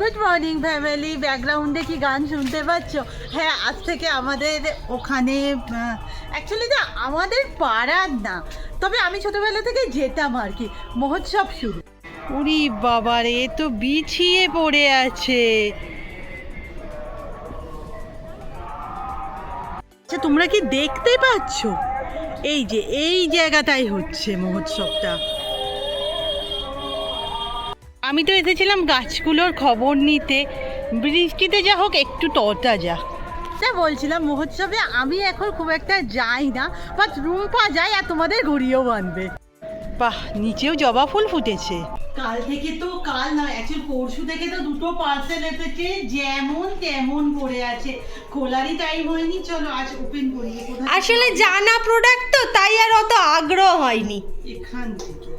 Good morning family ব্যাকগ্রাউন্ডে কি গান শুনতে পাচ্ছ? হ্যাঁ আজ থেকে আমাদের ওখানে অ্যাকচুয়ালি না আমাদের পাড়ার না। তবে আমি ছোটবেলা থেকে যেতাম আর কি। মহোৎসব শুরু। উরি বাবার এ তো বিছিয়ে পড়ে আছে। আচ্ছা তোমরা কি দেখতে পাচ্ছ? এই যে এই জায়গাটাই হচ্ছে মহোৎসবটা। আমি তো এসেছিলাম গাছগুলোর খবর নিতে। বৃষ্টিতে যা হোক একটু তরতাজা যা। বলছিলাম মহোৎসবে আমি এখন খুব একটা যাই না বাট রুম্পা যায় আর তোমাদের ঘুরিয়েও বানবে বাহ নিচেও জবা ফুল ফুটেছে। কাল থেকে তো কাল না অ্যাকচুয়ালি পরশু থেকে তো দুটো পার্সেল এসেছে যেমন তেমন পড়ে আছে। খোলারই টাইম হয়নি চলো আজ ওপেন করি। আসলে জানা প্রোডাক্ট তো তাই আর অত আগ্রহ হয়নি। এখান থেকে।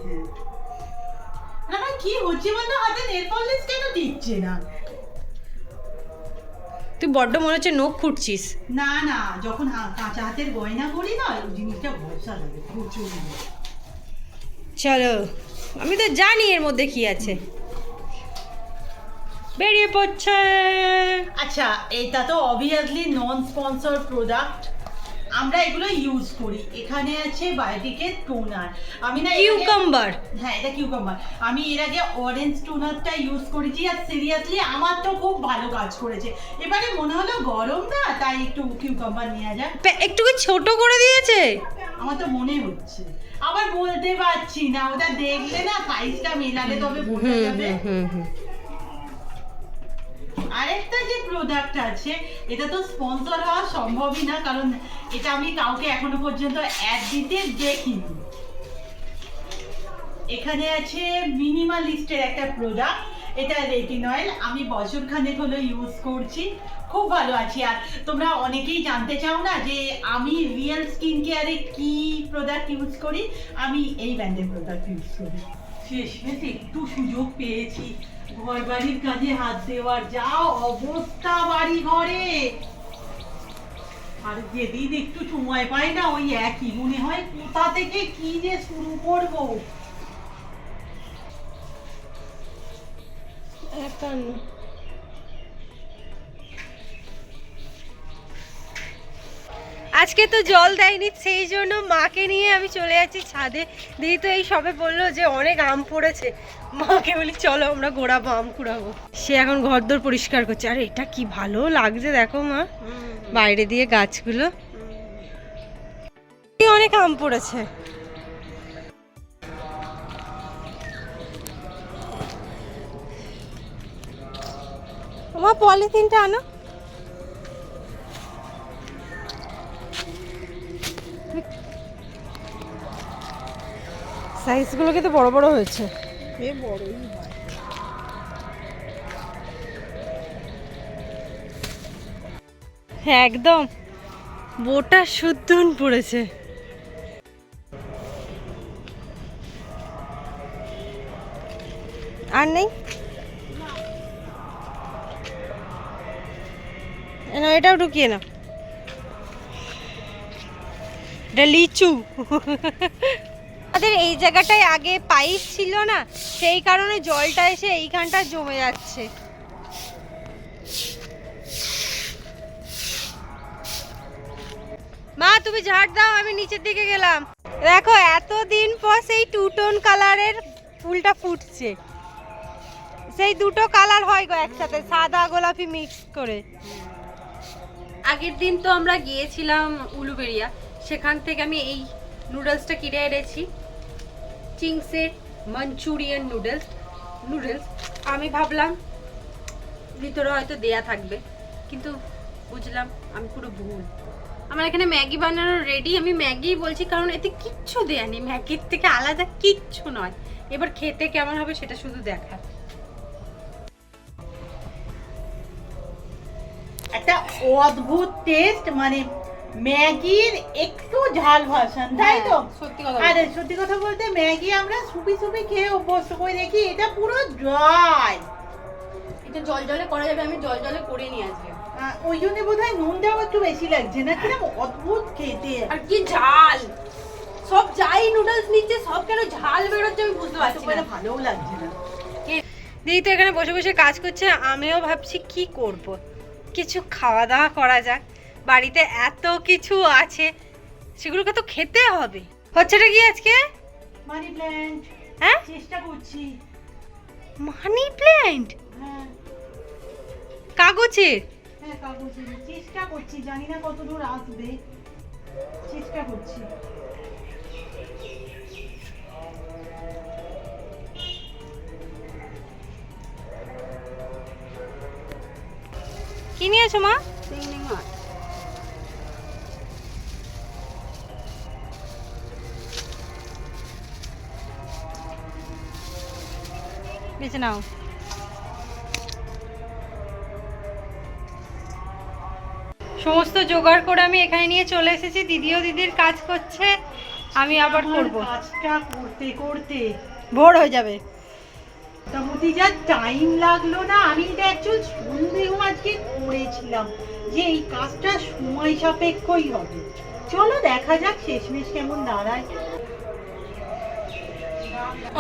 কি হচ্ছে বলতো হাতে নেল পলিশ কেন দিচ্ছে না? তুই বড্ড মনে হচ্ছে নখ না না যখন কাঁচা হাতের গয়না করি না ওই জিনিসটা ভরসা লাগে প্রচুর চলো আমি তো জানি এর মধ্যে কি আছে। বেরিয়ে পড়ছে। আচ্ছা এটা তো অবভিয়াসলি নন স্পন্সর প্রোডাক্ট আমরা এগুলো ইউজ করি। এখানে আছে বায়োটিকের টোনার আমি না কিউকাম্বার হ্যাঁ এটা কিউকাম্বার আমি এর আগে অরেঞ্জ টোনারটা ইউজ করেছি আর সিরিয়াসলি আমার তো খুব ভালো কাজ করেছে। এবারে মনে হলো গরম না তাই একটু কিউকাম্বার নেওয়া যাক। একটু কি ছোট করে দিয়েছে? আমার তো মনে হচ্ছে। আবার বলতে পারছি না ওটা দেখলে না সাইজটা মেলালে তবে বোঝা যাবে। আরেকটা যে প্রোডাক্ট আছে এটা তো স্পন্সর হওয়া সম্ভবই না কারণ এটা আমি কাউকে এখনও পর্যন্ত অ্যাড দিতে দেখিনি। এখানে আছে মিনিমালিস্টের একটা প্রোডাক্ট এটা রেটিনয়েল আমি বছর খানেক হলো ইউজ করছি, খুব ভালো আছি। আর তোমরা অনেকেই জানতে চাও না যে আমি রিয়েল স্কিন কেয়ারে কি প্রোডাক্ট ইউজ করি? আমি এই ব্র্যান্ডের প্রোডাক্ট ইউজ করি। শেষমেশ একটু সুযোগ পেয়েছি। ঘর বাড়ির কাজে হাত দেওয়ার যা অবস্থা বাড়ি ঘরে আর যেদিন একটু সময় পাই না, ওই একই মনে হয় কোথা থেকে কি যে শুরু করব। একান্ন আজকে তো জল দেয়নি, সেই জন্য মাকে নিয়ে আমি চলে যাচ্ছি ছাদে। দিদি তো এই সবে বলল যে অনেক আম পড়েছে। মাকে বলি চলো আমরা গোড়াবো আম কুড়াবো। সে এখন ঘর ঘরদোর পরিষ্কার করছে। আরে এটা কি ভালো লাগছে দেখো মা। বাইরে দিয়ে গাছগুলো। অনেক আম পড়েছে। আমার পলিথিনটা আনো। সাইজগুলো কিন্তু বড় বড় হয়েছে। এ বড়ই হয়। হ্যাঁ একদম। বোটা শুদ্ধন পড়েছে। আর নেই? নাও, এটাও ঢুকিয়ে না এটা লিচু। আমাদের এই জায়গাটায় আগে পাইপ ছিল না, সেই কারণে জলটা এসে এইখানটা জমে যাচ্ছে। মা, তুমি ঝাড় দাও, আমি নিচের দিকে গেলাম। দেখো, এতদিন পর সেই টু টোন কালারের ফুলটা ফুটছে। সেই দুটো কালার হয় গো একসাথে, সাদা গোলাপি মিক্স করে। আগের দিন তো আমরা গিয়েছিলাম উলুবেরিয়া সেখান থেকে আমি এই নুডলসটা কিনে এনেছি। চিংসের মাঞ্চুরিয়ান নুডলস নুডলস আমি ভাবলাম, ভিতরে হয়তো দেয়া থাকবে, কিন্তু বুঝলাম আমি পুরো ভুল। আমার এখানে ম্যাগি বানানো রেডি আমি ম্যাগি বলছি, কারণ এতে কিচ্ছু দেয়া নেই। ম্যাগির থেকে আলাদা কিচ্ছু নয়। এবার খেতে কেমন হবে সেটা শুধু দেখা। একটা অদ্ভুত টেস্ট মানে ম্যাগির একটু ঝাল ভাষণ তাই তো? হ্যাঁ, সত্যি কথা আরে সত্যি কথা বলতে ম্যাগি আমরা সুপি সুপি খেয়ে অভ্যস্ত করে দেখি এটা পুরো ড্রাই এটা জল জলে করা যাবে আমি জল জলে করে নিয়ে আসব ওই জন্য বোধ হয় নুনটাও একটু বেশি লাগছে না কীরকম অদ্ভুত খেতে। আর কি ঝাল! সব যাই নুডলস নিচ্ছে সব কেন ঝাল বেরোচ্ছে আমি বুঝতে পারছি না। ভালোও লাগছে না। দিদি তো এখানে বসে বসে কাজ করছে আমিও ভাবছি কি করব। কিছু খাওয়া দাওয়া করা যাক। বাড়িতে এত কিছু আছে সেগুলোকে তো খেতে হবে। হচ্ছেটা কি আজকে? মানি প্ল্যান্ট হ্যাঁ? চেষ্টা করছি। মানি প্ল্যান্ট হ্যাঁ। কাগজের? হ্যাঁ কাগজের। চেষ্টা করছি জানি না কত দূর আসবে। চেষ্টা করছি। কি নিয়েছো মা? বেছে নাও। সমস্ত জোগাড় করে আমি এখানে নিয়ে চলে এসেছি। দিদিও দিদির কাজ করছে আমি আবার করব। কাজটা করতে করতে। ভোর হয়ে যাবে। মোটামুটি যা টাইম লাগল না আমি এটা অ্যাকচুয়াল সন্দেহ আজকে করেছিলাম যে এই কাজটা সময় সাপেক্ষই হবে। চলো দেখা যাক শেষমেশ কেমন দাঁড়ায়।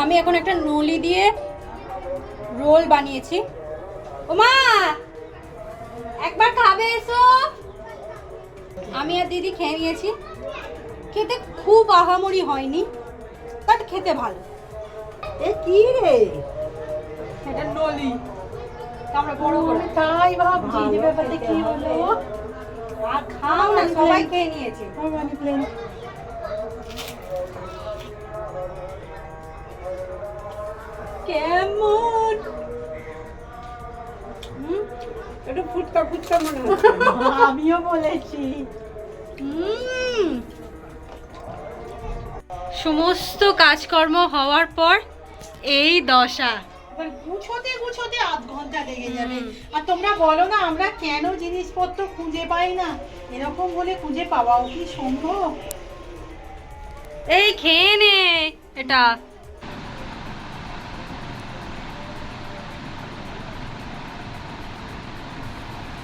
আমি এখন একটা নলি দিয়ে রোল বানিয়েছি। ওমা একবার খাবে এসো। আমি আর দিদি খেয়ে নিয়েছি। খেতে খুব আহামরি হয়নি বাট খেতে ভালো। এ কি রে? এটা নলি। আমরা বড় বড়। তাই ভাবছি যে ব্যাপারটা কি হলো? আর খাও না সবাই খেয়ে নিয়েছে। কেমন? হুম? একটু ফুটকা ফুটকা মনে আমিও বলেছি। সমস্ত কাজকর্ম হওয়ার পর এই দশা। এবার গুছোতে গুছোতে আধ ঘণ্টা লেগে যাবে। আর তোমরা বলো না আমরা কেন জিনিসপত্র খুঁজে পাই না? এরকম হলে খুঁজে পাওয়াও কি সম্ভব? এই খেয়ে নে এটা।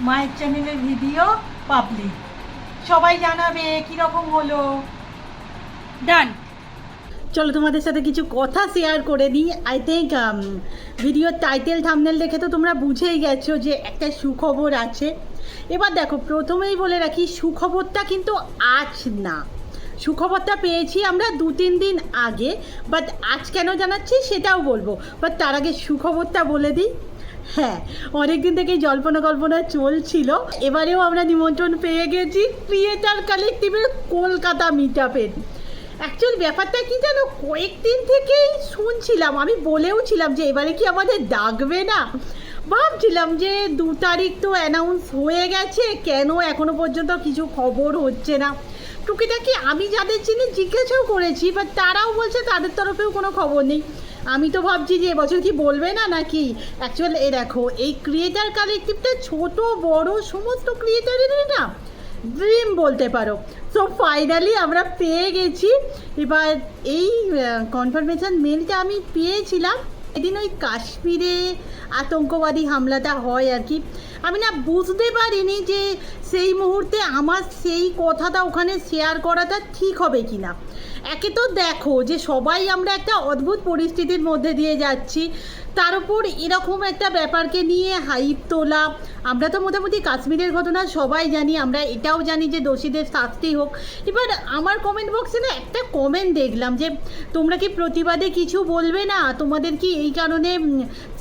মায়ের চ্যানেলের ভিডিও পাবলিক সবাই জানাবে কীরকম হলো। ডান চলো তোমাদের সাথে কিছু কথা শেয়ার করে দিই। আই থিঙ্ক ভিডিওর টাইটেল থামনেল দেখে তো তোমরা বুঝেই গেছো যে একটা সুখবর আছে। এবার দেখো, প্রথমেই বলে রাখি, সুখবরটা কিন্তু আজ না। সুখবরটা পেয়েছি আমরা দু তিন দিন আগে বাট আজ কেন জানাচ্ছি সেটাও বলব। বাট তার আগে সুখবরটা বলে দিই। হ্যাঁ অনেকদিন থেকেই জল্পনা কল্পনা চলছিল। এবারেও আমরা নিমন্ত্রণ পেয়ে গেছি ক্রিয়েটার কালেকটিভের কলকাতা মিট আপের অ্যাকচুয়াল ব্যাপারটা কি জানো? কয়েকদিন থেকেই শুনছিলাম, আমি বলেও ছিলাম যে এবারে কি আমাদের ডাকবে না। ভাবছিলাম যে দু তারিখ তো অ্যানাউন্স হয়ে গেছে, কেন এখনও পর্যন্ত কিছু খবর হচ্ছে না। টুকিটাকি আমি যাদের চিনি জিজ্ঞাসাও করেছি বাট তারাও বলছে তাদের তরফেও কোনো খবর নেই। আমি তো ভাবছি যে এবছর কি বলবে না নাকি? অ্যাকচুয়াল এ দেখো, এই ক্রিয়েটার কালেক্টিভটা ছোট, বড়, সমস্ত ক্রিয়েটারেরই না ড্রিম বলতে পারো। সো ফাইনালি আমরা পেয়ে গেছি। এবার এই কনফার্মেশন মেলটা আমি পেয়েছিলাম। এদিন ওই কাশ্মীরে আতঙ্কবাদী হামলাটা হয় আর কি। আমি না বুঝতে পারিনি যে সেই মুহূর্তে আমার সেই কথাটা ওখানে শেয়ার করাটা ঠিক হবে কি না একে তো দেখো যে সবাই আমরা একটা অদ্ভুত পরিস্থিতির মধ্যে দিয়ে যাচ্ছি। তার উপর এরকম একটা ব্যাপারকে নিয়ে হাইপ তোলা। আমরা তো মোটামুটি কাশ্মীরের ঘটনা সবাই জানি, আমরা এটাও জানি যে দোষীদের শাস্তি হোক। এবার আমার কমেন্ট বক্সে না একটা কমেন্ট দেখলাম যে, তোমরা কি প্রতিবাদে কিছু বলবে না? তোমাদের কি এই কারণে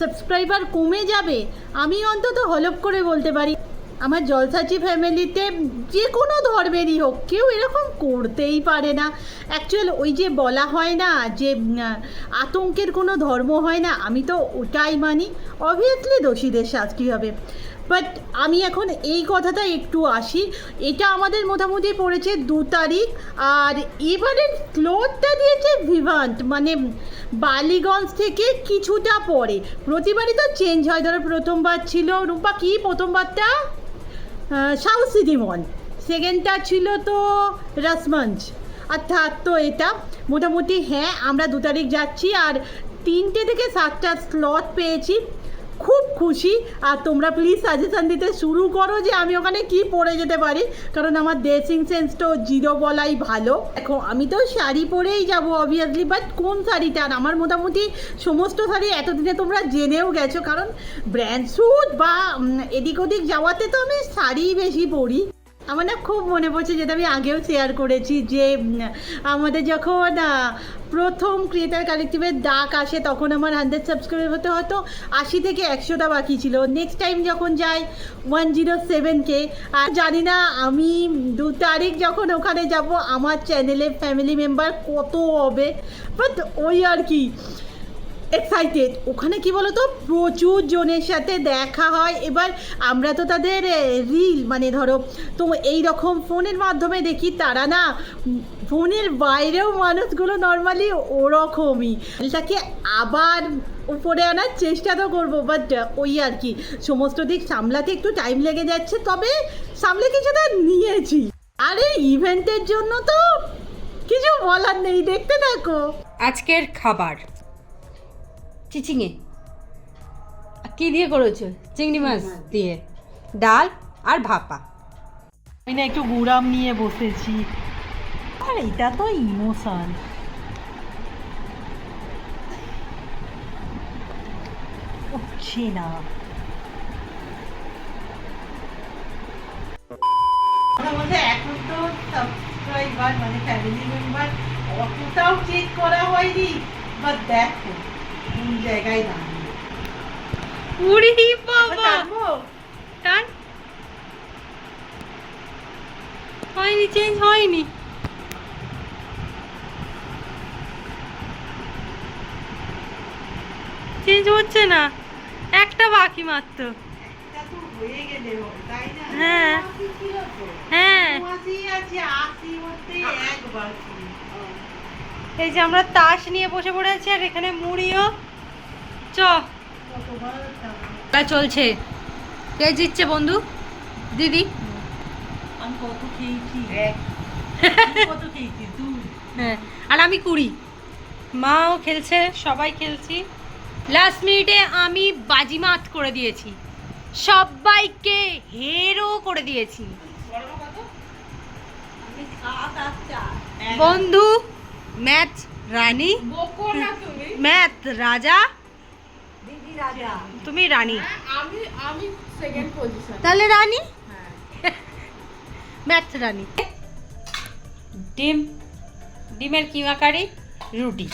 সাবস্ক্রাইবার কমে যাবে? আমি অন্তত হলপ করে বলতে পারি। আমার জলসাচি ফ্যামিলিতে যে কোনো ধর্মেরই হোক, কেউ এরকম করতেই পারে না। অ্যাকচুয়াল ওই যে বলা হয় না যে আতঙ্কের কোনো ধর্ম হয় না, আমি তো ওটাই মানি। অবভিয়াসলি দোষীদের শাস্তি হবে। বাট আমি এখন এই কথাটা একটু আসি, এটা আমাদের মোটামুটি পড়েছে দু তারিখ, আর এবারের ক্লোথটা দিয়েছে ভিভান্ট মানে বালিগঞ্জ থেকে কিছুটা পরে। প্রতিবারই তো চেঞ্জ হয়, ধরো প্রথমবার ছিল, রূপা, কি প্রথমবারটা? সিটি মল সেকেন্ডটা ছিল তো রসমঞ্চ থার্ড তো এটা মোটামুটি হ্যাঁ আমরা দু তারিখ যাচ্ছি আর তিনটে থেকে সাতটা স্লট পেয়েছি। খুব খুশি। আর তোমরা প্লিজ সাজেশান দিতে শুরু করো যে আমি ওখানে কি পরে যেতে পারি। কারণ আমার ড্রেসিং সেন্স তো জিরো বলাই ভালো। দেখো, আমি তো শাড়ি পরেই যাব অবভিয়াসলি বাট কোন শাড়িটা? আর আমার মোটামুটি সমস্ত শাড়ি এতদিনে তোমরা জেনেও গেছো। কারণ ব্র্যান্ড স্যুট বা এদিক ওদিক যাওয়াতে তো আমি শাড়ি বেশি পরি। আমার না খুব মনে পড়ছে যেটা আমি আগেও শেয়ার করেছি যে আমাদের যখন প্রথম ক্রিয়েটার কালেক্টিভের ডাক আসে তখন আমার হান্ড্রেড সাবস্ক্রাইবার হতে হয়তো আশি থেকে একশোটা বাকি ছিল। নেক্সট টাইম যখন যাই ওয়ান জিরো সেভেনকে আর জানি না আমি দু তারিখ যখন ওখানে যাব, আমার চ্যানেলে ফ্যামিলি মেম্বার কত হবে বাট ওই আর কি। এক্সাইটেড ওখানে কি বলতো? প্রচুর জনের সাথে দেখা হয়। এবার আমরা তো তাদের রিল মানে ধরো, তো এই রকম ফোনের মাধ্যমে দেখি তারা না ফোনের বাইরেও মানুষগুলো নর্মালি ওরকমই। তাকে আবার উপরে আনার চেষ্টা তো করব বাট ওই আর কি। সমস্ত দিক সামলাতে একটু টাইম লেগে যাচ্ছে, তবে সামলে কিছু কিছুটা নিয়েছি। আরে ইভেন্টের জন্য তো কিছু বলার নেই, দেখতে থাকো। আজকের খাবার। চিচিঙে। কি দিয়ে করেছ? চিংড়ি মাছ দিয়ে। ডাল আর ভাপা। আমি না একটু গুড়াম নিয়ে বসেছি। আর এটা তো ইমোশন। উঠছে না। এখন তো সাবস্ক্রাইবার মানে ফ্যামিলি মেম্বার অতটাও চেক করা হয়নি। বাট দেখো। কোন জায়গায় উড়ি টানবো? টান হয়নি চেঞ্জ হয়নি চেঞ্জ হচ্ছে না একটা বাকি মাত্র হ্যাঁ? হ্যাঁ। আশি ছিল তো। হ্যাঁ উনআশি আছে, আশি মধ্যে এক বাকি। এই যে আমরা তাস নিয়ে বসে পড়েছি আর এখানে মুড়িও। চ। চলছে। কে জিতছে বন্ধু? দিদি? আমি কত খেয়েছি। কত খেয়েছিস হ্যাঁ আর আমি কুড়ি। মাও খেলছে সবাই খেলছি। লাস্ট মিনিটে আমি বাজিমাত করে দিয়েছি। সবাইকে হেরো করে দিয়েছি। বন্ধু ম্যাচ রানী ম্যাথ রাজা দিদি রাজা। তুমি রানী। আমি আমি সেকেন্ড পজিশন তাহলে রানী? ম্যাথ রানী। ডিম ডিমের কিমা কারি রুটি।